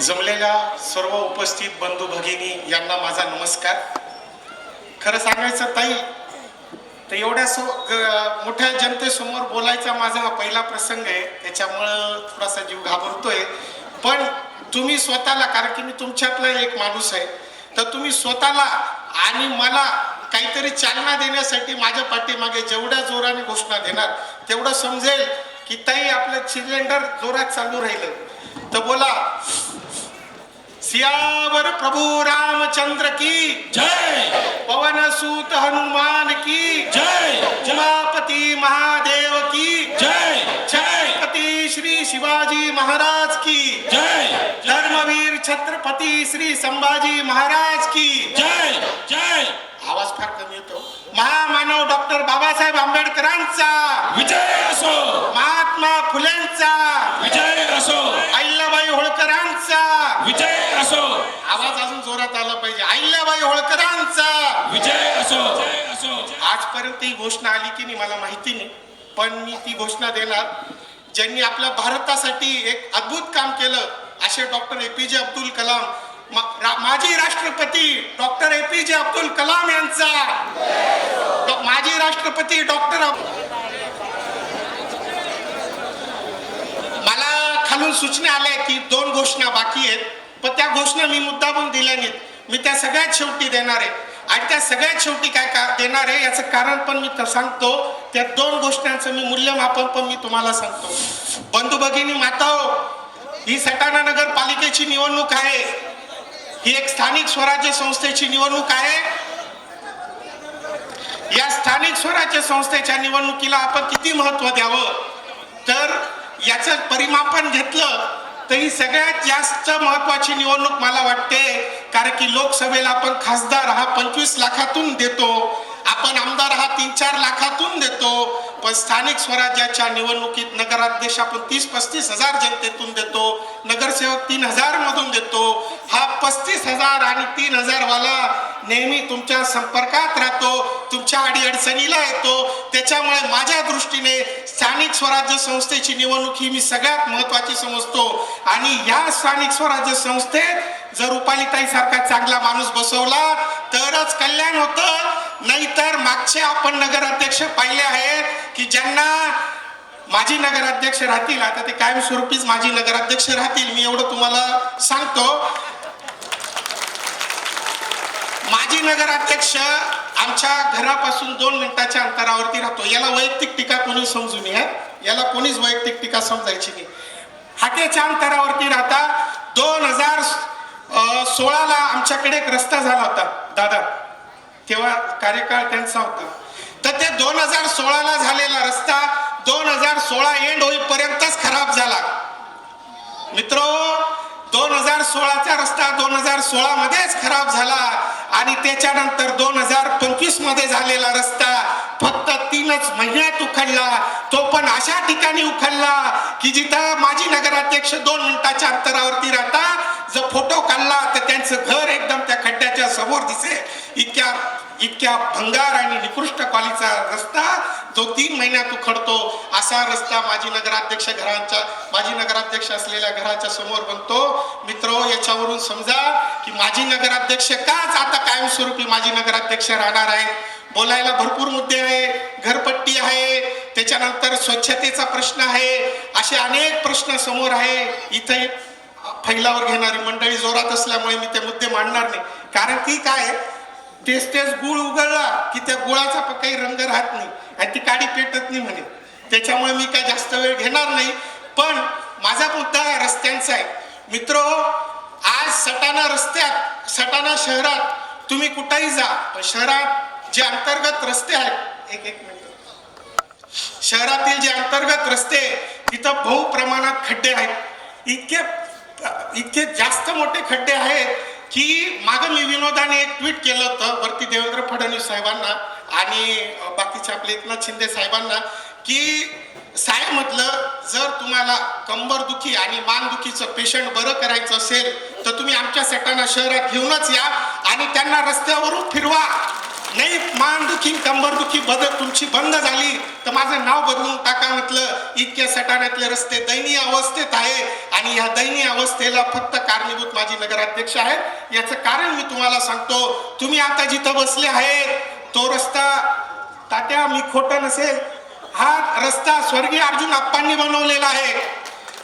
जमलेल्या सर्व उपस्थित बंधू भगिनी यांना माझा नमस्कार. खरं सांगायचं ताई तर एवढ्या सो मोठ्या जनतेसमोर बोलायचा माझा हा पहिला प्रसंग आहे. त्याच्यामुळं थोडासा जीव घाबरतोय. पण तुम्ही स्वतःला कारण की मी तुमच्यातला एक माणूस आहे तर तुम्ही स्वतःला आणि मला काहीतरी चालना देण्यासाठी माझ्या पाठीमागे जेवढ्या जोराने घोषणा देणार तेवढं समजेल की ताई आपलं सिलेंडर जोरात चालू राहिलं. तर बोला सियावर प्रभू रामचंद्र की। जय। पवन सूत हनुमान की। जय। उमापती महादेव की। जय। जय। छत्रपती श्री शिवाजी महाराज की। जय। धर्मवीर छत्रपती श्री संभाजी महाराज की। जय। जय। आवाज फार कमी येतो. महामानव डॉक्टर बाबासाहेब आंबेडकरांचा। विजय असो। महात्मा अहिल्याबाई होळकरांचा. विजय असो. आवाज अजून जोरात आला पाहिजे. अहिल्याबाई होळकरांचा. विजय असो. आजपर्यंत ही घोषणा आली की नाही मला माहिती नाही. पण मी ती घोषणा देणार. ज्यांनी आपल्या भारतासाठी एक अद्भुत काम केलं असे डॉक्टर ए पी जे अब्दुल कलाम मा- रा- माजी राष्ट्रपती डॉक्टर ए पी जे अब्दुल कलाम यांचा. माजी राष्ट्रपती डॉक्टर मला खालून सूचना आल्या की दोन घोषणा बाकी आहेत पण त्या घोषणा मी मुद्दामून दिल्या नाहीत. मी त्या सगळ्यात शेवटी देणार आहे. आणि त्या सगळ्यात शेवटी काय का देणार आहे याचं कारण पण मी सांगतो. त्या दोन घोषणांचं मी मूल्यमापन पण मी तुम्हाला सांगतो. बंधू भगिनी माता हो, ही सटाणा नगरपालिकेची निवडणूक आहे. ही एक स्थानिक स्वराज्य संस्थेची निवडणूक आहे. या स्थानिक स्वराज्य संस्थेच्या निवडणुकीला आपण किती महत्त्व द्यावं? तर याचं परिमापन घेतलं तर ही सगळ्यात जास्त महत्वाची निवडणूक मला वाटते कारण की लोकसभेला आपण खासदार हा पंचवीस लाखातून देतो. आपण आमदार हा तीन चार लाखातून देतो पण स्थानिक स्वराज्याच्या निवडणुकीत नगराध्यक्ष आपण तीस पस्तीस हजार जनतेतून देतो नगरसेवक तीन हजार मधून देतो. हा पस्तीस हजार आणि तीन हजार वाला नेहमी तुमच्या संपर्कात राहतो तुमच्या अडीअडचणीला येतो. त्याच्यामुळे माझ्या दृष्टीने स्थानिक स्वराज्य संस्थेची निवडणूक ही मी सगळ्यात महत्वाची समजतो. आणि या स्थानिक स्वराज्य संस्थेत जर रुपालीताईसारखा चांगला माणूस बसवला तरच कल्याण होतं. नाहीतर मागचे आपण नगराध्यक्ष पाहिले आहेत की ज्यांना माजी नगराध्यक्ष राहतील आता ते कायमस्वरूपीच माजी नगराध्यक्ष राहतील मी एवढं तुम्हाला सांगतो. माजी नगराध्यक्ष आमच्या घरापासून दोन मिनिटाच्या अंतरावरती राहतो. याला वैयक्तिक टीका कोणी समजू नये याला कोणीच वैयक्तिक टीका समजायची नाही. हाकेच्या अंतरावरती राहता दोन हजार सोळाला आमच्याकडे एक रस्ता झाला होता दादा. तेव्हा कार्यकाळ त्यांचा होता. तर ते दोन हजार सोळाला झालेला रस्ता दोन हजार सोळा एंड होईपर्यंतच खराब झाला. मित्र दोन हजार सोळाचा रस्ता दोन हजार सोळा मध्येच खराब झाला आणि त्याच्यानंतर दोन हजार पंचवीसमध्ये झालेला रस्ता फक्त तीनच महिन्यात उखडला. तो पण अशा ठिकाणी उखडला की जिथं माजी नगराध्यक्ष दोन मिनिटाच्या अंतरावरती राहता जर फोटो काढला तर त्यांचं घर एकदम त्या खड्ड्याच्या समोर दिसे इतक्या इतक्या भंगार आणि निकृष्ट क्वालिटीचा रस्ता जो तीन महिन्यात उखडतो असा रस्ता माजी नगराध्यक्ष घरांच्या माजी नगराध्यक्ष असलेल्या घराच्या समोर बनतो. मित्र याच्यावरून समजा की माजी नगराध्यक्ष काच आता कायमस्वरूपी माजी नगराध्यक्ष राहणार आहेत बोलायला भरपूर मुद्दे आहे घरपट्टी आहे त्याच्यानंतर स्वच्छतेचा प्रश्न आहे असे अनेक प्रश्न समोर आहे. इथे फैलावर घेणारी मंडळी जोरात असल्यामुळे मी ते मुद्दे मांडणार नाही. कारण की काय तेच तेच गुळ उघडला की त्या गुळाचा पण काही रंग राहत नाही. आणि ती काडी पेटत नाही म्हणे. त्याच्यामुळे मी काय जास्त वेळ घेणार नाही. पण माझा मुद्दा रस्त्यांचा आहे. मित्र आज सटाणा रस्त्यात सटाणा शहरात तुम्ही कुठेही जा पण शहरात जे अंतर्गत रस्ते आहेत एक एक मिनिट. शहरातील जे अंतर्गत रस्ते तिथं बहु प्रमाणात खड्डे आहेत. इतके इतके जास्त मोठे खड्डे आहेत की मागं मी विनोदाने एक ट्विट केलं होतं वरती देवेंद्र फडणवीस साहेबांना आणि बाकीचे आपले एकनाथ शिंदे साहेबांना की साहेब म्हटलं जर तुम्हाला कंबरदुखी आणि मानदुखीचं पेशंट बरं करायचं असेल तर तुम्ही आमच्या सटाणा शहरात घेऊनच या आणि त्यांना रस्त्यावरून फिरवा. नाही मानदुखी कंबरदुखी बदल तुमची बंद झाली तर माझं नाव बदलून टाका म्हटलं. इतक्या सटाण्यातले रस्ते दयनीय अवस्थेत आहे. आणि या दयनीय अवस्थेला फक्त कारणीभूत माझी नगराध्यक्ष आहेत. याचं कारण मी तुम्हाला सांगतो. तुम्ही आता जिथं बसले आहेत तो रस्ता तात्या मी खोटं नसेल. हा रस्ता स्वर्गीय अर्जुन आप्पांनी बनवलेला आहे.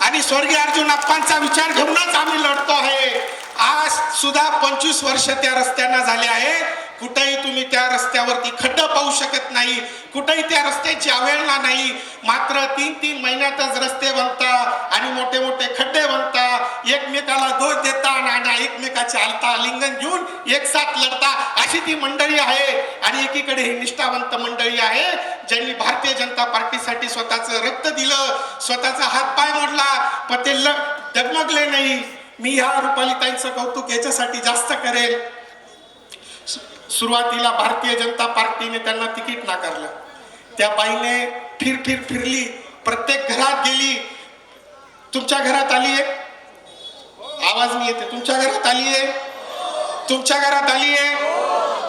आणि स्वर्गीय अर्जुन आप्पांचा विचार घेऊनच आम्ही लढतो आहे. आज सुद्धा पंचवीस वर्ष त्या रस्त्यांना झाले आहे कुठेही तुम्ही त्या रस्त्यावरती खड्डा पाहू शकत नाही कुठेही त्या रस्त्याची अवहेलना नाही. मात्र तीन तीन महिन्यातच रस्ते बनतात आणि मोठे मोठे खड्डे बनतात एकमेकाला दोष देता आणि एकमेकाचे आलता लिंगन घेऊन एक साथ लढता. अशी ती मंडळी आहे आणि एकीकडे ही निष्ठावंत मंडळी आहे ज्यांनी भारतीय जनता पार्टीसाठी स्वतःचं रक्त दिलं स्वतःचा हातपाय मोडला. पण ते ल- डगमगले नाही. मी ह्या रुपालीताईंचं कौतुक याच्यासाठी जास्त करेल. सुरुवातीला भारतीय जनता पार्टीने त्यांना तिकीट नाकारलं. त्या बाईने फिर फिर फिरली. प्रत्येक घरात गेली. तुमच्या घरात आली आहे? आवाज नाही येते तुमच्या घरात आली आहे? तुमच्या घरात आली आहे?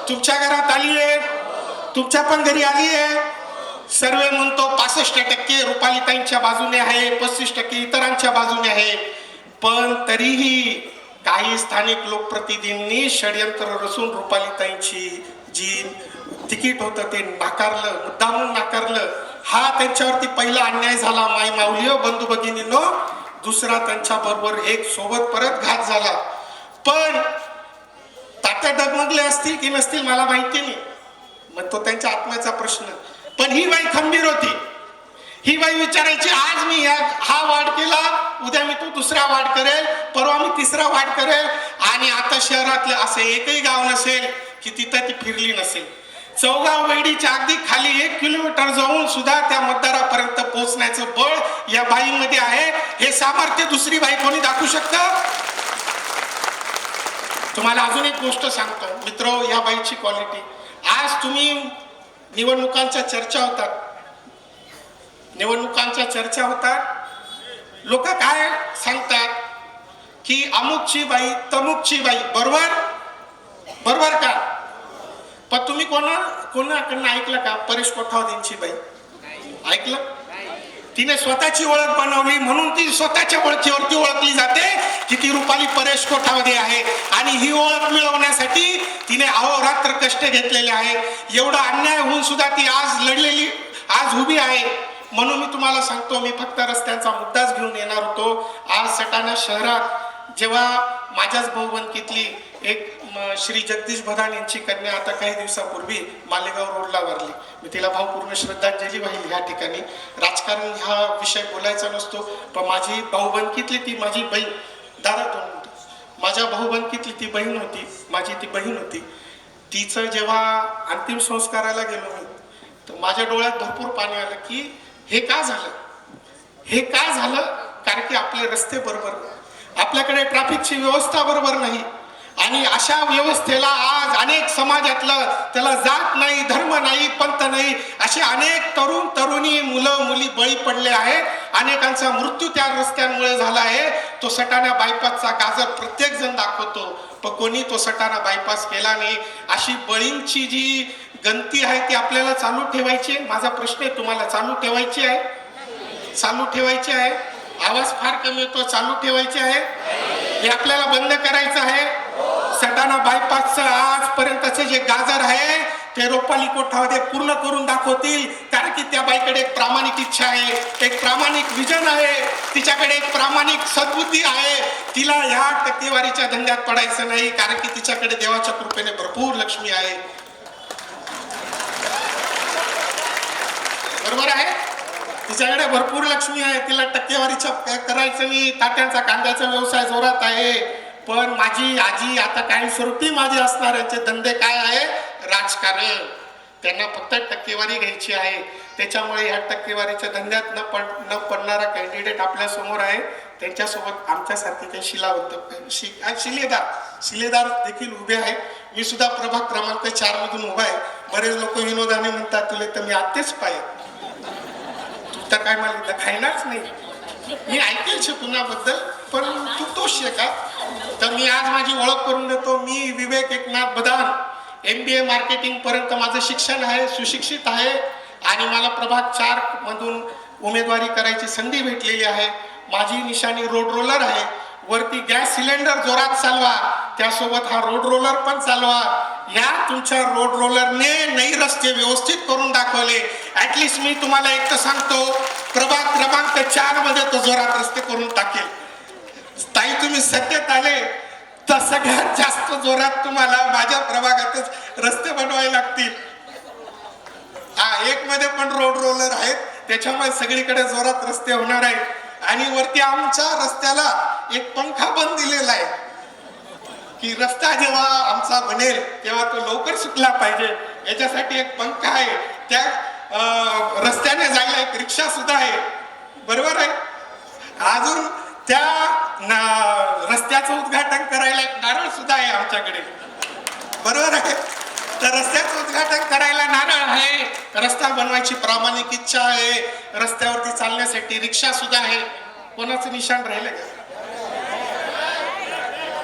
तुमच्या घरात आली आहे? तुमच्या पण घरी आली आहे? सर्वे म्हणतो पासष्ट टक्के रुपालीताईंच्या बाजूने आहे पस्तीस टक्के इतरांच्या बाजूने आहे. पण तरीही काही स्थानिक लोकप्रतिनिधींनी षडयंत्र रचून रुपालीताईंची जी तिकीट होतं ते नाकारलं मुद्दामून नाकारलं. हा त्यांच्यावरती पहिला अन्याय झाला माई माऊली बंधू भगिनीनो. दुसरा त्यांच्या बरोबर एक सोबत परत घात झाला. पण तात्या डगमगले असतील की नसतील मला माहिती नाही. मग तो त्यांच्या आत्म्याचा प्रश्न. पण ही बाई खंबीर होती. ही बाई विचारायची आज मी या हा वाढ केला उद्या मी तो दुसरा वाढ करेल परवा मी तिसरा वाढ करेल. आणि आता शहरातलं असं एकही गाव नसेल की तिथं ती फिरली नसेल. चौगाव वेडीच्या अगदी खाली एक किलोमीटर जाऊन सुद्धा त्या मतदारापर्यंत पोहोचण्याचं बळ या बाईमध्ये आहे. हे सामर्थ्य दुसरी बाई कोणी दाखवू शकतं? तुम्हाला अजून एक गोष्ट सांगतो. मित्र या बाईची क्वालिटी आज तुम्ही निवडणुकांच्या चर्चा होतात. निवडणुकांच्या चर्चा होतात. लोक काय सांगतात की अमुकची बाई तमुकची बाई बरोबर? बरोबर का? पण तुम्ही कोणा कोणाकडनं ऐकलं का परेश कोठावदींची बाई? ऐकलं? तिने स्वतःची ओळख बनवली म्हणून ती स्वतःच्या ओळखीवरती ओळखली जाते की ती रुपाली परेश कोठावदे आहे. आणि ही ओळख मिळवण्यासाठी तिने अहोरात्र कष्ट घेतलेले आहे. एवढा अन्याय होऊन सुद्धा ती आज लढलेली आज उभी आहे. म्हणून मी तुम्हाला सांगतो मी फक्त रस्त्यांचा मुद्दाच घेऊन येणार होतो. आज सटाणा शहरात जेव्हा माझ्याच बहुबंदकीतली एक श्री जगदीश भदान यांची कन्या आता काही दिवसापूर्वी मालेगाव रोडला वारली. मी तिला भावपूर्ण श्रद्धांजली वाहिली ह्या ठिकाणी. राजकारण हा विषय बोलायचा नसतो पण माझी भाऊबंदकीतली ती माझी बहीण दादा दोन माझ्या भाऊबंदकीतली ती बहीण होती माझी ती बहीण होती. तिचं जेव्हा अंतिम संस्काराला गेलो मी तर माझ्या डोळ्यात भरपूर पाणी आलं की हे का झालं? हे का झालं? कारण की आपले रस्ते बरोबर नाही. आपल्याकडे ट्रॅफिकची व्यवस्था बरोबर नाही. आणि अशा व्यवस्थेला आज अनेक समाजातलं त्याला जात नाही धर्म नाही पंथ नाही असे अनेक तरुण तरुणी मुलं मुली बळी पडले आहेत. अनेकांचा मृत्यू त्या रस्त्यांमुळे झाला आहे. तो सटाणा बायपासचा गाजर प्रत्येक जण दाखवतो पण कोणी तो सटाणा बायपास केला नाही? अशी बळींची जी गंती आहे ती आपल्याला चालू ठेवायची आहे. माझा प्रश्न आहे तुम्हाला चालू ठेवायची आहे? चालू ठेवायची आहे? आवाज फार कमी येतो चालू ठेवायचे आहे? हे आपल्याला बंद करायचं आहे? सटाणा बायपासचं आजपर्यंतचे जे गाजर आहे ते रोपाली कोठामध्ये पूर्ण करून दाखवतील. कारण की त्या बाईकडे एक प्रामाणिक इच्छा आहे. एक प्रामाणिक विजन आहे. तिच्याकडे एक प्रामाणिक सद्बुद्धी आहे. तिला ह्या टक्केवारीच्या धंद्यात पडायचं नाही कारण की तिच्याकडे देवाच्या कृपेने भरपूर लक्ष्मी आहे. बरोबर आहे? तिच्याकडे भरपूर लक्ष्मी आहे. तिला टक्केवारीच्या करायचं नाही. ताट्यांचा कांद्याचा व्यवसाय जोरात आहे. पण माझी आजी आता कायमस्वरूपी माझी असणार धंदे काय आहे? राजकारण. त्यांना फक्त टक्केवारी घ्यायची आहे. त्याच्यामुळे ह्या टक्केवारीच्या धंद्यात न पड न पडणारा कॅन्डिडेट आपल्यासमोर आहे. त्यांच्यासोबत आमच्यासारखे काही शिलावंत शि शिलेदार शिलेदार देखील उभे आहेत. मी सुद्धा प्रभाग क्रमांक चार मधून उभा आहे. बरेच लोक विनोदाने म्हणतात तुले तर मी आत्तेच पाहिजे तू तर काय मला खायलाच नाही. मी ऐकेल पुन्हाबद्दल पण तू तोच आहे का? तर मी आज माझी ओळख करून देतो. मी विवेक एकनाथ बदान. एम बी ए मार्केटिंग पर्यंत माझं शिक्षण आहे सुशिक्षित आहे. आणि मला प्रभाग चार मधून उमेदवारी करायची संधी भेटलेली आहे. माझी निशाणी रोड रोलर आहे. वरती गॅस सिलेंडर जोरात चालवा. त्यासोबत हा रोड रोलर पण चालवा. या तुमच्या रोड रोलरने नाही रस्ते व्यवस्थित करून दाखवले. ॲटलिस्ट मी तुम्हाला एक तर सांगतो प्रभाग क्रमांक चारमध्ये तो जोरात रस्ते करून टाकेल. ताई तुम्ही सत्यात आले. तर सगळ्यात जास्त जोरात तुम्हाला माझ्या प्रभागातच रस्ते बनवावे लागतील. हा एक मध्ये पण रोड रोलर आहेत. त्याच्यामुळे सगळीकडे जोरात रस्ते होणार आहेत. आणि वरती आमच्या रस्त्याला एक पंखा पण दिलेला आहे. की रस्ता जेव्हा आमचा बनेल तेव्हा तो लवकर सुटला पाहिजे. याच्यासाठी एक पंखा आहे. त्या रस्त्याने जायला एक रिक्षा सुद्धा आहे. बरोबर आहे? अजून त्या रस्त्याचं उद्घाटन करायला एक नारळ सुद्धा आहे आमच्याकडे. बरोबर आहे? तर रस्त्याचं उद्घाटन करायला नारळ आहे रस्ता बनवायची प्रामाणिक इच्छा आहे रस्त्यावरती चालण्यासाठी रिक्षा सुद्धा आहे. कोणाचं निशाण राहिलं का?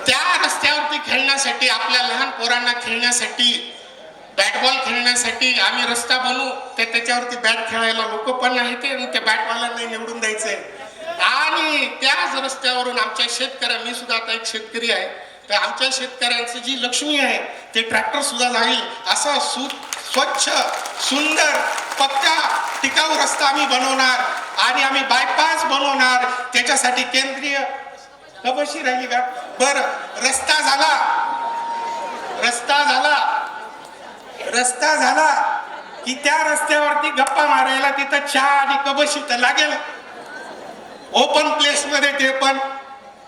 त्या रस्त्यावरती खेळण्यासाठी आपल्या लहान पोरांना खेळण्यासाठी बॅटबॉल खेळण्यासाठी आम्ही रस्ता बनवू ते त्याच्यावरती बॅट खेळायला लोक पण आहेत आणि त्या बॅटवाल्यांना निवडून द्यायचंय. आणि त्याच रस्त्यावरून आमच्या शेतकऱ्या मी सुद्धा आता एक शेतकरी आहे तर आमच्या शेतकऱ्यांची जी लक्ष्मी आहे ते ट्रॅक्टर सुद्धा जाईल असा सु स्वच्छ सुंदर पक्का टिकाऊ रस्ता आम्ही बनवणार आणि आम्ही बायपास बनवणार. त्याच्यासाठी केंद्रीय कबशी राहिली का? बर रस्ता झाला. रस्ता झाला. रस्ता झाला की त्या रस्त्यावरती गप्पा मारायला तिथं चहा आणि कबशी तर लागेल. ओपन प्लेसमध्ये ते पण.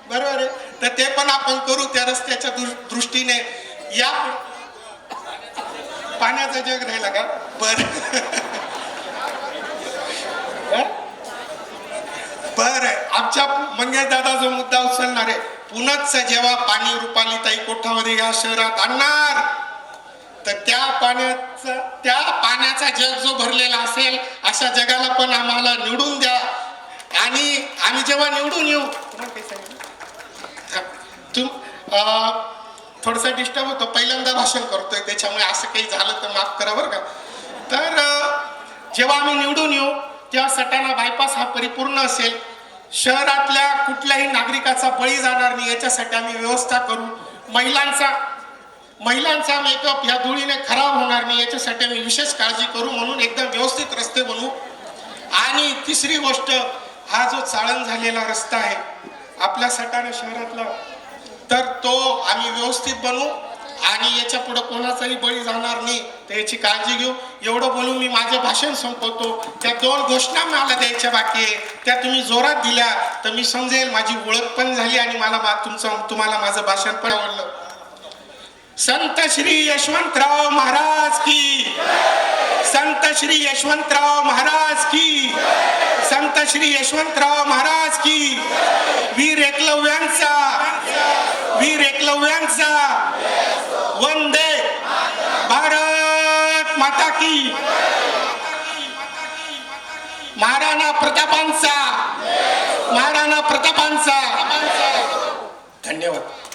बरोबर आहे? तर ते पण आपण करू त्या रस्त्याच्या दृष्टीने. या पाण्याचा जग राहिला का? बर. बर आमच्या मंगेश दादा जो मुद्दा उचलणार आहे. पुनच जेव्हा पाणी रुपाली ताई कोठामध्ये या शहरात आणणार तर त्या पाण्याचा त्या पाण्याचा जग जो भरलेला असेल अशा जगाला पण आम्हाला निवडून द्या. आणि आम्ही जेव्हा निवडून येऊ. तुम थोडंसं डिस्टर्ब होतो. पहिल्यांदा भाषण करतोय त्याच्यामुळे असं काही झालं तर माफ करा बरं का. तर जेव्हा आम्ही निवडून येऊ तेव्हा सटाणा बायपास हा परिपूर्ण असेल. शहरातल्या कुठल्याही नागरिकाचा बळी जाणार नाही. याच्यासाठी आम्ही व्यवस्था करू. महिलांचा महिलांचा मेकअप या धुळीने खराब होणार नाही. याच्यासाठी आम्ही विशेष काळजी करू म्हणून एकदम व्यवस्थित रस्ते बनवू. आणि तिसरी गोष्ट हा जो चाळण झालेला रस्ता आहे आपल्या सटाणा शहरातला तर तो आम्ही व्यवस्थित बनवू आणि याच्यापुढे कोणाचाही बळी जाणार नाही तर याची काळजी घेऊ. एवढं बोलून मी माझं भाषण संपवतो. त्या दोन घोषणा मला द्यायच्या बाकी आहे. त्या तुम्ही जोरात दिल्या तर मी समजेल माझी ओळख पण झाली आणि मला मा- तुमचं तुम्हाला माझं भाषण पण आवडलं. संत श्री यशवंतराव महाराज की संत श्री यशवंतराव महाराज श्री यशवंतराव महाराज की. वीर एकलव्यांचा वीर एकलव्यांचा. वंदे भारत माता की. महाराणा प्रतापांचा महाराणा प्रतापांचा. धन्यवाद.